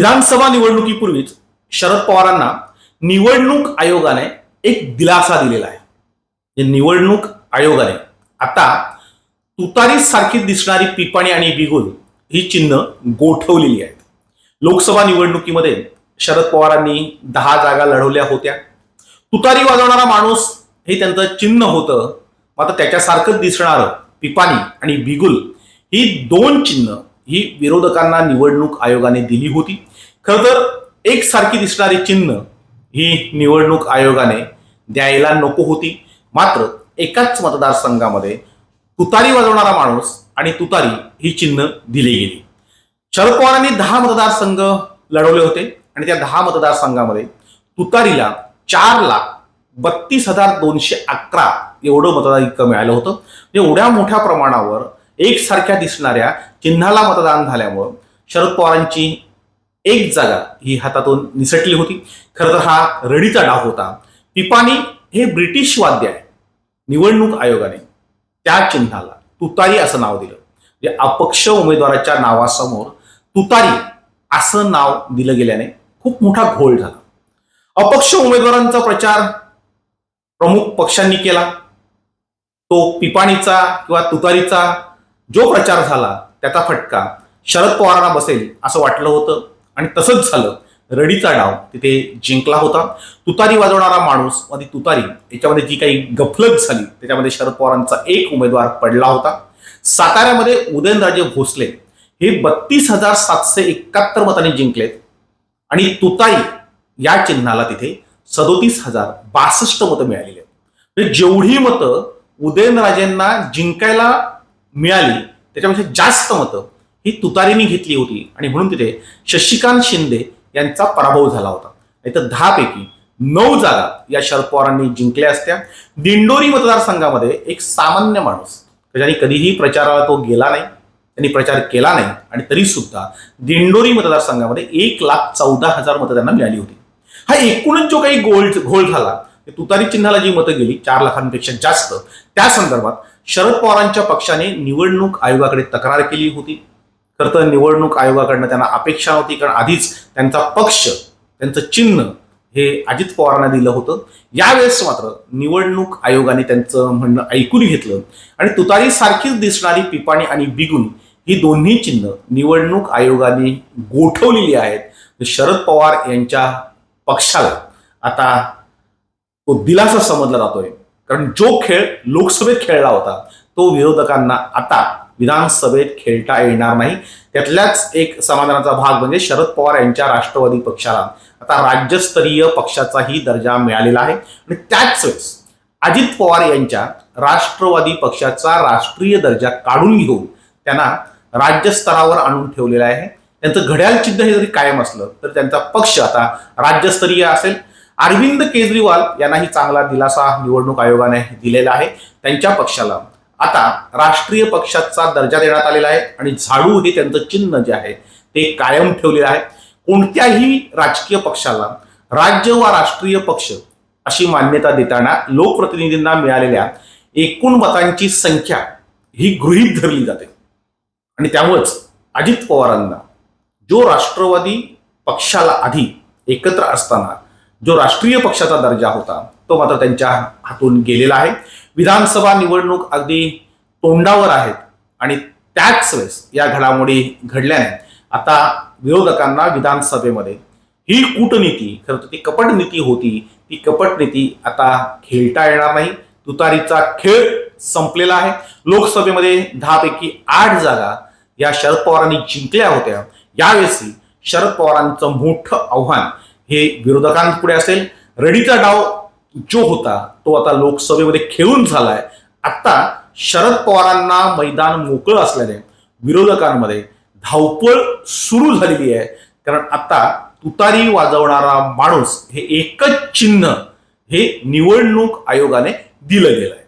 विधानसभा निवडणुकीपूर्वीच शरद पवारांना निवडणूक आयोगाने एक दिलासा दिलेला आहे. निवडणूक आयोगाने. आता तुतारी सारखी दिसणारी पिपाणी आणि बिगुल ही चिन्ह गोठवलेली आहेत. लोकसभा निवडणुकीमध्ये शरद पवारांनी दहा जागा लढवल्या होत्या. तुतारी वाजवणारा माणूस हे त्यांचं चिन्ह होतं. मात्र त्याच्यासारखं दिसणारं पिपाणी आणि बिगुल ही दोन चिन्ह ही विरोधकांना निवडणूक आयोगाने दिली होती. खरं तर एकसारखी दिसणारी चिन्ह ही निवडणूक आयोगाने द्यायला नको होती. मात्र एकाच मतदारसंघामध्ये तुतारी वाजवणारा माणूस आणि तुतारी ही चिन्ह दिली गेली. शरद पवारांनी दहा मतदारसंघ लढवले होते आणि त्या दहा मतदारसंघामध्ये तुतारीला चार लाख बत्तीस हजार दोनशे अकरा एवढं मतदान मिळालं होतं. म्हणजे एवढ्या मोठ्या प्रमाणावर एकसारख्या दिसणाऱ्या चिन्हाला मतदान झाल्यामुळं शरद पवारांची एक जागा ही हातातून निसटली होती. खरं तर हा रडीचा डाव होता. पिपाणी हे ब्रिटिश वाद्य आहे. निवडणूक आयोगाने त्या चिन्हाला तुतारी असं नाव दिलं. म्हणजे अपक्ष उमेदवाराच्या नावासमोर तुतारी असं नाव दिलं गेल्याने खूप मोठा घोळ झाला. अपक्ष उमेदवारांचा प्रचार प्रमुख पक्षांनी केला. तो पिपाणीचा किंवा तुतारीचा जो प्रचार झाला त्याचा फटका शरद पवारांना बसेल असं वाटलं होतं. आणि तसंच झालं. रडीचा डाव तिथे जिंकला होता. तुतारी वाजवणारा माणूस आणि तुतारी याच्यामध्ये जी काही गफलत झाली त्याच्यामध्ये शरद पवारांचा एक उमेदवार पडला होता. साताऱ्यामध्ये उदयनराजे भोसले हे बत्तीस हजार सातशे एकाहत्तर मतांनी जिंकलेत. आणि तुतारी या चिन्हाला तिथे सदोतीस हजार बासष्ट मतं मिळालेली आहेत. म्हणजे जेवढी मतं उदयनराजेंना जिंकायला मिळाली त्याच्यापेक्षा जास्त मतं ही तुतारीने घेतली होती. आणि म्हणून तिथे शशिकांत शिंदे यांचा पराभव झाला होता. नाही तर दहापैकी नऊ जागा या शरद पवारांनी जिंकल्या असत्या. दिंडोरी मतदारसंघामध्ये एक सामान्य माणूस ज्याने कधीही प्रचाराला तो गेला नाही त्यांनी प्रचार केला नाही आणि तरी सुद्धा दिंडोरी मतदारसंघामध्ये एक लाख चौदा हजार मतं त्यांना मिळाली होती. हा एकूणच जो काही गोल घोळ झाला ते तुतारी चिन्हाला जी मतं गेली चार लाखांपेक्षा जास्त त्या संदर्भात शरद पवारांच्या पक्षाने निवडणूक आयोगाकडे तक्रार केली होती. खरं तर निवडणूक आयोगाकडनं त्यांना अपेक्षा नव्हती कारण आधीच त्यांचा पक्ष त्यांचं चिन्ह हे अजित पवारांना दिलं होतं. यावेळेस मात्र निवडणूक आयोगाने त्यांचं म्हणणं ऐकून घेतलं आणि तुतारी सारखीच दिसणारी पिपाणी आणि बिगुन ही दोन्ही चिन्ह निवडणूक आयोगाने गोठवलेली आहेत. शरद पवार यांच्या पक्षाला आता तो दिलासा समजला जातोय. कारण जो खेळ लोकसभेत खेळला होता तो विरोधकांना आता विधानसभेत खेळता येणार नाही. त्यातल्याच एक समाधानाचा भाग म्हणजे शरद पवार यांच्या राष्ट्रवादी पक्षाला. आता राज्यस्तरीय पक्षाचाही दर्जा मिळालेला आहे. आणि त्याच वेळेस अजित पवार यांच्या राष्ट्रवादी पक्षाचा राष्ट्रीय दर्जा काढून घेऊन त्यांना राज्यस्तरावर आणून ठेवलेला आहे. त्यांचं घड्याळ चिन्ह हे जरी कायम असलं तर त्यांचा पक्ष आता राज्यस्तरीय असेल. अरविंद केजरीवाल यांनाही चांगला दिलासा निवडणूक आयोगाने दिलेला आहे. त्यांच्या पक्षाला आता राष्ट्रीय पक्षाचा दर्जा देण्यात आलेला आहे आणि झाडू हे त्यांचं चिन्ह जे आहे ते कायम ठेवलेलं आहे. कोणत्याही राजकीय पक्षाला राज्य वा राष्ट्रीय पक्ष अशी मान्यता देताना लोकप्रतिनिधींना मिळालेल्या एकूण मतांची संख्या ही गृहीत धरली जाते. आणि त्यामुळेच अजित पवारांना जो राष्ट्रवादी पक्षाला आधी एकत्र असताना जो राष्ट्रीय पक्षाचा दर्जा होता तो मात्र त्यांच्या हातून गेलेला आहे. विधानसभा निवडणूक अगदी तोंडावर आहेत आणि त्याच वेळेस या घडामोडी घडल्याने आता विरोधकांना विधानसभेमध्ये ही कूटनीती खरं तर ती कपट नीती होती ती कपट नीती आता खेळता येणार नाही. तुतारीचा खेळ संपलेला आहे. लोकसभेमध्ये दहापैकी आठ जागा या शरद पवारांनी जिंकल्या होत्या. यावेळेस शरद पवारांचं मोठं आव्हान हे विरोधकांपुढे असेल. रडीचा डाव जो होता तो आता लोकसभेमध्ये खेळून झालाय. आत्ता शरद पवारांना मैदान मोकळं असल्याने विरोधकांमध्ये धावपळ सुरू झालेली आहे. कारण आता तुतारी वाजवणारा माणूस हे एकच चिन्ह हे निवडणूक आयोगाने दिलं गेलं आहे